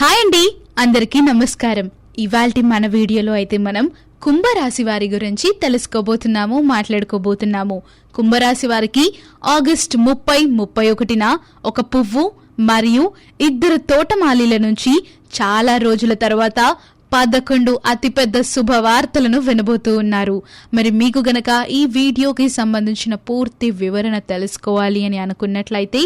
Hi అండి అందరికీ నమస్కారం. ఇవాల్టి మన వీడియోలో అయితే మనం కుంభరాశి వారి గురించి తెలుసుకోబోతున్నాము మాట్లాడుకోబోతున్నాము. కుంభరాశి వారికి ఆగస్ట్ ముప్పై ముప్పై ఒకటిన ఒక పువ్వు మరియు ఇద్దరు తోటమాలీల నుంచి చాలా రోజుల తర్వాత పదకొండు అతిపెద్ద శుభవార్తలను వినబోతూ ఉన్నారు. మరి మీకు గనక ఈ వీడియోకి సంబంధించిన పూర్తి వివరణ తెలుసుకోవాలి అని అనుకున్నట్లయితే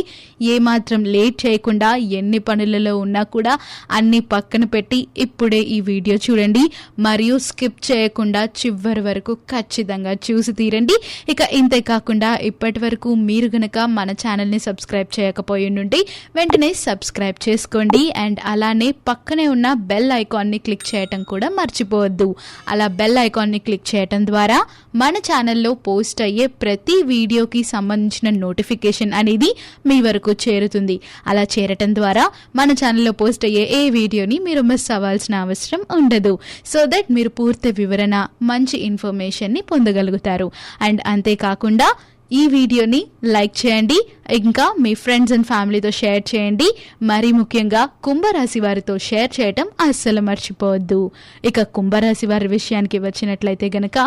ఏమాత్రం లేట్ చేయకుండా ఎన్ని పనులలో ఉన్నా కూడా అన్ని పక్కన పెట్టి ఇప్పుడే ఈ వీడియో చూడండి. మరియు స్కిప్ చేయకుండా చివరి వరకు ఖచ్చితంగా చూసి తీరండి. ఇక ఇంతే కాకుండా ఇప్పటి వరకు మీరు గనక మన ఛానల్ని సబ్స్క్రైబ్ చేయకపోయి ఉంటే వెంటనే సబ్స్క్రైబ్ చేసుకోండి. అండ్ అలానే పక్కనే ఉన్న బెల్ ఐకాన్ని క్లిక్ చేయటం కూడా మర్చిపోవద్దు. అలా బెల్ ఐకాన్ని క్లిక్ చేయటం ద్వారా మన ఛానల్లో పోస్ట్ అయ్యే ప్రతి వీడియోకి సంబంధించిన నోటిఫికేషన్ అనేది మీ వరకు చేరుతుంది. అలా చేరటం ద్వారా మన ఛానల్లో పోస్ట్ అయ్యే ఏ వీడియోని మీరు మిస్ అవ్వాల్సిన అవసరం ఉండదు. సో దట్ మీరు పూర్తి వివరణ మంచి ఇన్ఫర్మేషన్ని పొందగలుగుతారు. అండ్ అంతేకాకుండా ఈ వీడియోని లైక్ చేయండి ఇంకా మీ ఫ్రెండ్స్ అండ్ ఫ్యామిలీతో షేర్ చేయండి. మరీ ముఖ్యంగా కుంభరాశి వారితో షేర్ చేయటం అస్సలు మర్చిపోవద్దు. ఇక కుంభరాశి వారి విషయానికి వచ్చినట్లయితే గనక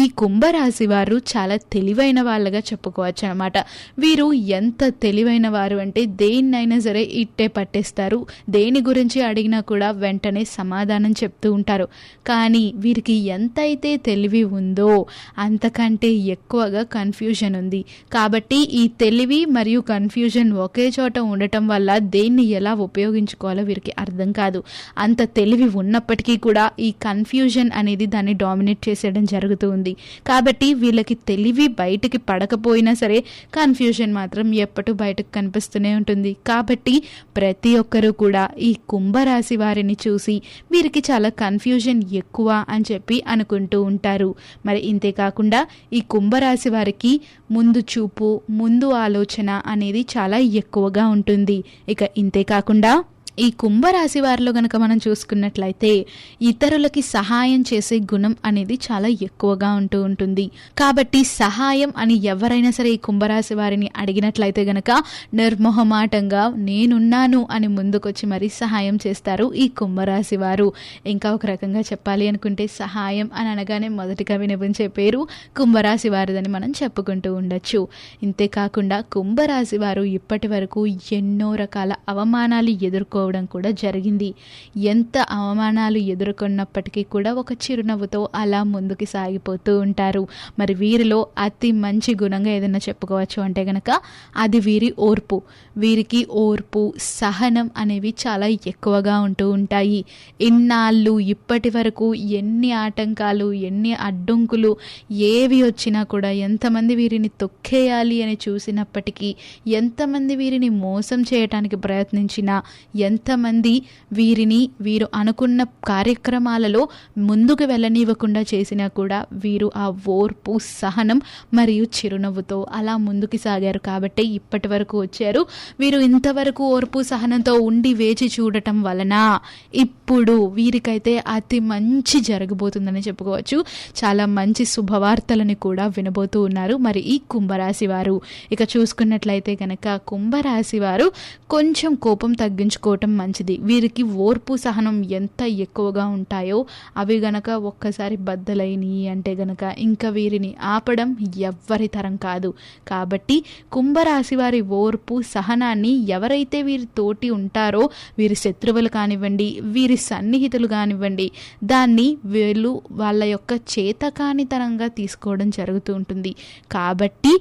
ఈ కుంభరాశి వారు చాలా తెలివైన వాళ్ళగా చెప్పుకోవచ్చు అనమాట వీరు ఎంత తెలివైన వారు అంటే దేన్నైనా సరే ఇట్టే పట్టేస్తారు. దేని గురించి అడిగినా కూడా వెంటనే సమాధానం చెప్తూ ఉంటారు. కానీ వీరికి ఎంతైతే తెలివి ఉందో అంతకంటే ఎక్కువగా కన్ఫ్యూజన్ ఉంది. కాబట్టి ఈ తెలివి మరియు కన్ఫ్యూజన్ ఒకే చోట ఉండటం వల్ల దేన్ని ఎలా ఉపయోగించుకోవాలో వీరికి అర్థం కాదు. అంత తెలివి ఉన్నప్పటికీ కూడా ఈ కన్ఫ్యూజన్ అనేది దాన్ని డామినేట్ చేసేయడం జరుగుతూ ఉంటుంది. కాబట్టి వీళ్ళకి తెలివి బయటికి పడకపోయినా సరే కన్ఫ్యూజన్ మాత్రం ఎప్పటి బయటకు కనిపిస్తూనే ఉంటుంది. కాబట్టి ప్రతి ఒక్కరూ కూడా ఈ కుంభరాశి వారిని చూసి వీరికి చాలా కన్ఫ్యూజన్ ఎక్కువ అని చెప్పి అనుకుంటూ ఉంటారు. మరి ఇంతే కాకుండా ఈ కుంభరాశి వారికి ముందు చూపు ముందు ఆలోచన అనేది చాలా ఎక్కువగా ఉంటుంది. ఇక ఇంతే కాకుండా ఈ కుంభరాశి వారిలో గనక మనం చూసుకున్నట్లయితే ఇతరులకి సహాయం చేసే గుణం అనేది చాలా ఎక్కువగా ఉంటూ ఉంటుంది. కాబట్టి సహాయం అని ఎవరైనా సరే ఈ కుంభరాశి వారిని అడిగినట్లయితే గనక నిర్మోహమాటంగా నేనున్నాను అని ముందుకొచ్చి మరీ సహాయం చేస్తారు ఈ కుంభరాశి వారు. ఇంకా ఒక రకంగా చెప్పాలి అనుకుంటే సహాయం అని అనగానే మొదటిగా వినిపించే పేరు కుంభరాశి వారిదని మనం చెప్పుకుంటూ ఉండొచ్చు. ఇంతేకాకుండా కుంభరాశి వారు ఇప్పటి వరకు ఎన్నో రకాల అవమానాలు ఎదుర్కో అవడం కూడా జరిగింది. ఎంత అవమానాలు ఎదుర్కొన్నప్పటికీ కూడా ఒక చిరునవ్వుతో అలా ముందుకు సాగిపోతూ ఉంటారు. మరి వీరిలో అతి మంచి గుణంగా ఏదైనా చెప్పుకోవచ్చు అంటే గనక అది వీరి ఓర్పు. వీరికి ఓర్పు సహనం అనేవి చాలా ఎక్కువగా ఉంటూ ఉంటాయి. ఇన్నాళ్ళు ఇప్పటి వరకు ఎన్ని ఆటంకాలు ఎన్ని అడ్డంకులు ఏవి వచ్చినా కూడా ఎంతమంది వీరిని తొక్కేయాలి అని చూసినప్పటికీ ఎంతమంది వీరిని మోసం చేయటానికి ప్రయత్నించినా ఎంత ఎంతమంది వీరిని వీరు అనుకున్న కార్యక్రమాలలో ముందుకు వెళ్ళనివ్వకుండా చేసినా కూడా వీరు ఆ ఓర్పు సహనం మరియు చిరునవ్వుతో అలా ముందుకు సాగారు. కాబట్టి ఇప్పటి వరకు వచ్చారు. వీరు ఇంతవరకు ఓర్పు సహనంతో ఉండి వేచి చూడటం వలన ఇప్పుడు వీరికైతే అతి మంచి జరగబోతుందని చెప్పుకోవచ్చు. చాలా మంచి శుభవార్తలని కూడా వినబోతూ ఉన్నారు. మరి ఈ కుంభరాశి వారు. ఇక చూసుకున్నట్లయితే కనుక కుంభరాశి వారు కొంచెం కోపం తగ్గించుకోవటం మంచిది. వీరికి ఓర్పు సహనం ఎంత ఎక్కువగా ఉంటాయో అవి గనక ఒక్కసారి బద్దలైనవి అంటే గనక ఇంకా వీరిని ఆపడం ఎవ్వరి తరం కాదు. కాబట్టి కుంభరాశి వారి ఓర్పు సహనాన్ని ఎవరైతే వీరి తోటి ఉంటారో వీరి శత్రువులు కానివ్వండి వీరి సన్నిహితులు కానివ్వండి దాన్ని వీళ్ళు వాళ్ళ యొక్క చేతకానితనంగా తీసుకోవడం జరుగుతూ ఉంటుంది. కాబట్టి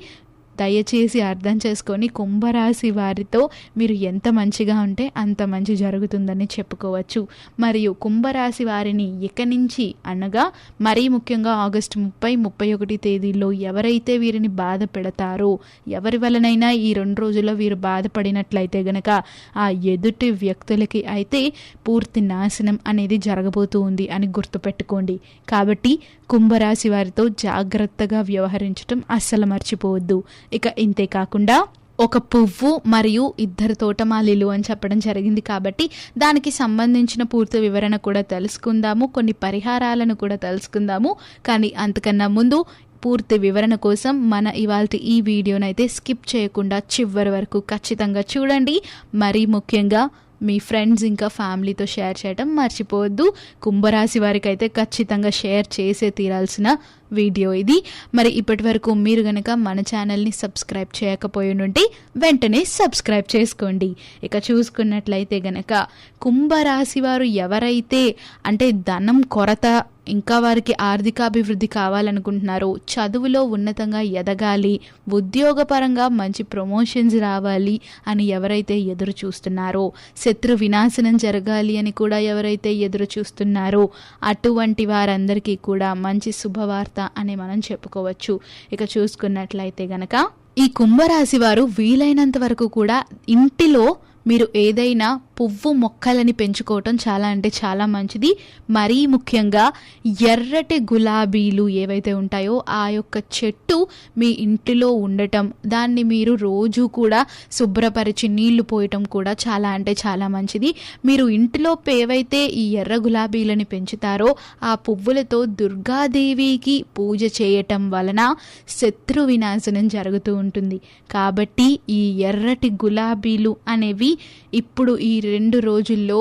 దయచేసి అర్థం చేసుకొని కుంభరాశి వారితో మీరు ఎంత మంచిగా ఉంటే అంత మంచి జరుగుతుందని చెప్పుకోవచ్చు. మరియు కుంభరాశి వారిని ఇక నుంచి అనగా మరీ ముఖ్యంగా ఆగస్టు ముప్పై ముప్పై ఒకటి తేదీల్లో ఎవరైతే వీరిని బాధ పెడతారో ఎవరి వలనైనా ఈ రెండు రోజుల్లో వీరు బాధపడినట్లయితే గనక ఆ ఎదుటి వ్యక్తులకి అయితే పూర్తి నాశనం అనేది జరగబోతూ ఉంది అని గుర్తుపెట్టుకోండి. కాబట్టి కుంభరాశి వారితో జాగ్రత్తగా వ్యవహరించటం అస్సలు మర్చిపోవద్దు. ఇక ఇంతే కాకుండా ఒక పువ్వు మరియు ఇద్దరు తోటమాలీలు అని చెప్పడం జరిగింది కాబట్టి దానికి సంబంధించిన పూర్తి వివరణ కూడా తెలుసుకుందాము కొన్ని పరిహారాలను కూడా తెలుసుకుందాము. కానీ అంతకన్నా ముందు పూర్తి వివరణ కోసం మన ఇవాళ ఈ వీడియోనైతే స్కిప్ చేయకుండా చివరి వరకు ఖచ్చితంగా చూడండి. మరీ ముఖ్యంగా మీ ఫ్రెండ్స్ ఇంకా ఫ్యామిలీతో షేర్ చేయటం మర్చిపోవద్దు. కుంభరాశి వారికి అయితే ఖచ్చితంగా షేర్ చేసే తీరాల్సిన వీడియో ఇది. మరి ఇప్పటి వరకు మీరు గనక మన ఛానల్ని సబ్స్క్రైబ్ చేయకపోయి ఉంటే వెంటనే సబ్స్క్రైబ్ చేసుకోండి. ఇక చూసుకున్నట్లయితే గనక కుంభరాశి వారు ఎవరైతే అంటే ధనం కొరత ఇంకా వారికి ఆర్థికాభివృద్ధి కావాలనుకుంటున్నారో. చదువులో ఉన్నతంగా ఎదగాలి. ఉద్యోగపరంగా మంచి ప్రమోషన్స్ రావాలి అని ఎవరైతే ఎదురు చూస్తున్నారో శత్రు వినాశనం జరగాలి అని కూడా ఎవరైతే ఎదురు చూస్తున్నారో అటువంటి వారందరికీ కూడా మంచి శుభవార్త అని మనం చెప్పుకోవచ్చు. ఇక చూసుకున్నట్లయితే గనక ఈ కుంభరాశి వారు వీలైనంత వరకు కూడా ఇంటిలో మీరు ఏదైనా పువ్వు మొక్కలని పెంచుకోవటం చాలా అంటే చాలా మంచిది. మరీ ముఖ్యంగా ఎర్రటి గులాబీలు ఏవైతే ఉంటాయో ఆ యొక్క చెట్టు మీ ఇంటిలో ఉండటం దాన్ని మీరు రోజు కూడా శుభ్రపరిచి నీళ్ళు పోయటం కూడా చాలా అంటే చాలా మంచిది. మీరు ఇంటిలో ఏవైతే ఈ ఎర్ర గులాబీలని పెంచుతారో ఆ పువ్వులతో దుర్గాదేవికి పూజ చేయటం వలన శత్రు వినాశనం జరుగుతూ ఉంటుంది. కాబట్టి ఈ ఎర్రటి గులాబీలు అనేవి ఇప్పుడు ఈ రెండు రోజుల్లో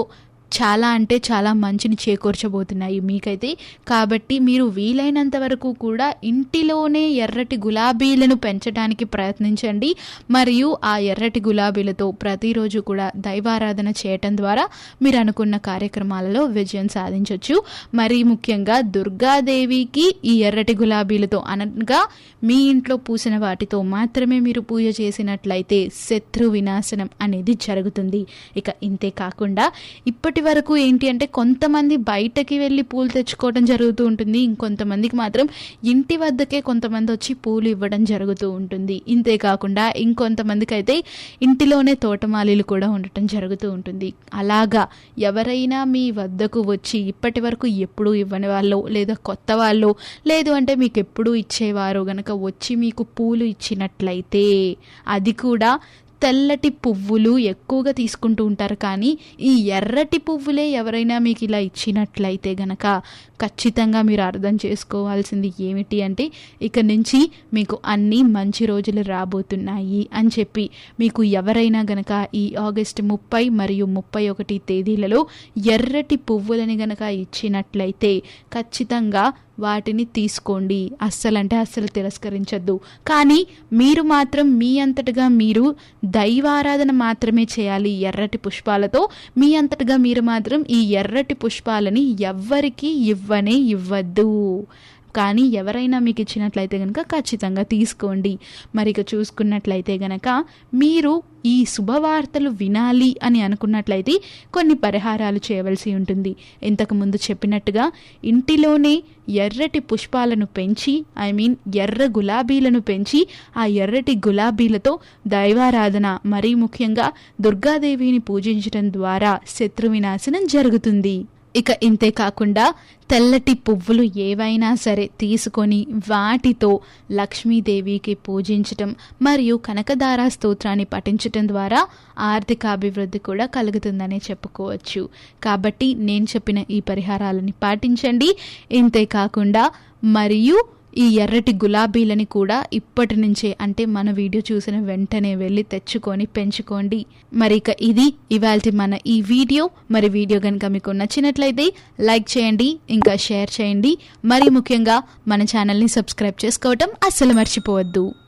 చాలా అంటే చాలా మంచిని చేకూర్చబోతున్నాయి మీకైతే. కాబట్టి మీరు వీలైనంత వరకు కూడా ఇంటిలోనే ఎర్రటి గులాబీలను పెంచడానికి ప్రయత్నించండి. మరియు ఆ ఎర్రటి గులాబీలతో ప్రతిరోజు కూడా దైవారాధన చేయటం ద్వారా మీరు అనుకున్న కార్యక్రమాలలో విజయం సాధించవచ్చు మరీ ముఖ్యంగా దుర్గాదేవికి ఈ ఎర్రటి గులాబీలతో అనగా మీ ఇంట్లో పూసిన వాటితో మాత్రమే మీరు పూజ చేసినట్లయితే శత్రు వినాశనం అనేది జరుగుతుంది. ఇక ఇంతే కాకుండా ఇప్పటి ఇప్పటి వరకు ఏంటి అంటే కొంతమంది బయటకి వెళ్ళి పూలు తెచ్చుకోవడం జరుగుతూ ఉంటుంది. ఇంకొంతమందికి మాత్రం ఇంటి వద్దకే కొంతమంది వచ్చి పూలు ఇవ్వడం జరుగుతూ ఉంటుంది. ఇంతే కాకుండా ఇంకొంతమందికి అయితే ఇంటిలోనే తోటమాలీలు కూడా ఉండటం జరుగుతూ ఉంటుంది. అలాగా ఎవరైనా మీ వద్దకు వచ్చి ఇప్పటి వరకు ఎప్పుడు ఇవ్వని వాళ్ళు లేదా కొత్త వాళ్ళు లేదు అంటే మీకు ఎప్పుడు ఇచ్చేవారు గనక వచ్చి మీకు పూలు ఇచ్చినట్లయితే అది కూడా తెల్లటి పువ్వులు ఎక్కువగా తీసుకుంటూ ఉంటారు. కానీ ఈ ఎర్రటి పువ్వులే ఎవరైనా మీకు ఇలా ఇచ్చినట్లయితే గనక ఖచ్చితంగా మీరు అర్థం చేసుకోవాల్సింది ఏమిటి అంటే ఇక నుంచి మీకు అన్ని మంచి రోజులు రాబోతున్నాయి అని చెప్పి మీకు ఎవరైనా గనక ఈ ఆగస్ట్ ముప్పై మరియు ముప్పై ఒకటి తేదీలలో ఎర్రటి పువ్వులని గనక ఇచ్చినట్లయితే ఖచ్చితంగా వాటిని తీసుకోండి. అస్సలంటే అస్సలు తిరస్కరించద్దు. కానీ మీరు మాత్రం మీ అంతటగా మీరు దైవారాధన మాత్రమే చేయాలి ఎర్రటి పుష్పాలతో. మీ అంతటగా మీరు మాత్రం ఈ ఎర్రటి పుష్పాలని ఎవ్వరికీ ఇవ్వనే ఇవ్వద్దు. కానీ ఎవరైనా మీకు ఇచ్చినట్లయితే కనుక ఖచ్చితంగా తీసుకోండి. మరి ఇక చూసుకున్నట్లయితే గనక మీరు ఈ శుభవార్తలు వినాలి అని అనుకున్నట్లయితే కొన్ని పరిహారాలు చేయవలసి ఉంటుంది. ఇంతకుముందు చెప్పినట్టుగా ఇంటిలోనే ఎర్రటి పుష్పాలను పెంచి ఐ మీన్ ఎర్ర గులాబీలను పెంచి ఆ ఎర్రటి గులాబీలతో దైవారాధన మరీ ముఖ్యంగా దుర్గాదేవిని పూజించడం ద్వారా శత్రు వినాశనం జరుగుతుంది. ఇక ఇంతే కాకుండా తెల్లటి పువ్వులు ఏవైనా సరే తీసుకొని వాటితో లక్ష్మీదేవికి పూజించటం మరియు కనకదార స్తోత్రాన్ని పఠించటం ద్వారా ఆర్థిక అభివృద్ధి కూడా కలుగుతుందనే చెప్పుకోవచ్చు. కాబట్టి నేను చెప్పిన ఈ పరిహారాలని పాటించండి. ఇంతే కాకుండా మరియు ఈ ఎర్రటి గులాబీలని కూడా ఇప్పటి నుంచే అంటే మన వీడియో చూసిన వెంటనే వెళ్ళి తెచ్చుకొని పెంచుకోండి. మరి ఇక ఇది ఇవాళ మన ఈ వీడియో. మరి వీడియో కనుక మీకు నచ్చినట్లయితే లైక్ చేయండి ఇంకా షేర్ చేయండి. మరి ముఖ్యంగా మన ఛానల్ని సబ్స్క్రైబ్ చేసుకోవటం అస్సలు మర్చిపోవద్దు.